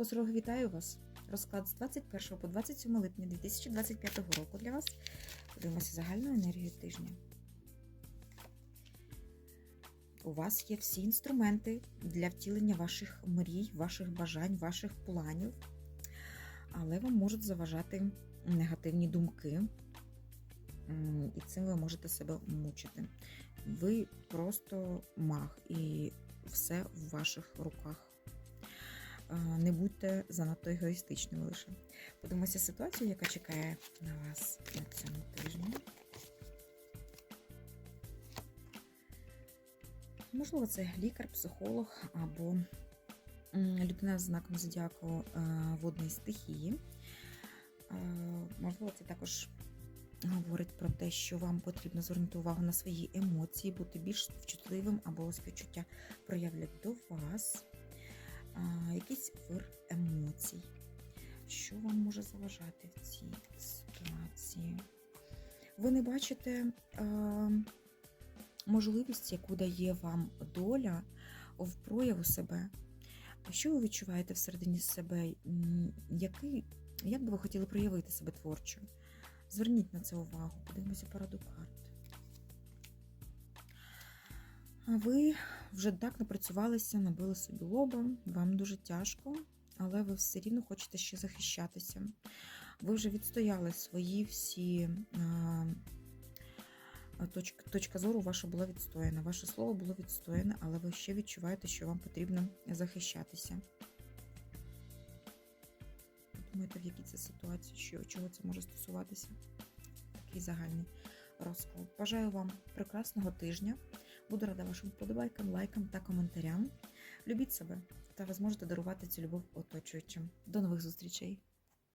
Козороги, вітаю вас! Розклад з 21 по 27 липня 2025 року для вас. Подивимося загальну енергію тижня. У вас є всі інструменти для втілення ваших мрій, ваших бажань, ваших планів, але вам можуть заважати негативні думки, і цим ви можете себе мучити. Ви просто маг, і все в ваших руках. Не будьте занадто егоїстичними лише. Подивимося ситуацію, яка чекає на вас на цьому тижні. Можливо, це лікар, психолог або людина з знаком зодіаку е, водної стихії. Е, Можливо, це також говорить про те, що вам потрібно звернути увагу на свої емоції, бути більш вчутливим або співчуття проявлять до вас. Якийсь вир емоцій. Що вам може заважати в цій ситуації? Ви не бачите е, можливість, яку дає вам доля в прояву себе. Що ви відчуваєте всередині себе? Який, як би ви хотіли проявити себе творчо? Зверніть на це увагу, подивимося пораду карт. А ви вже так напрацювалися, набили собі лоба, вам дуже тяжко, але ви все рівно хочете ще захищатися. Ви вже відстояли свої всі точка, точка зору ваша була відстояна, ваше слово було відстояне, але ви ще відчуваєте, що вам потрібно захищатися. Думаєте, в якій це ситуації, що, чого це може стосуватися? Такий загальний розклад. Бажаю вам прекрасного тижня. Буду рада вашим вподобайкам, лайкам та коментарям. Любіть себе та ви зможете дарувати цю любов оточуючим. До нових зустрічей!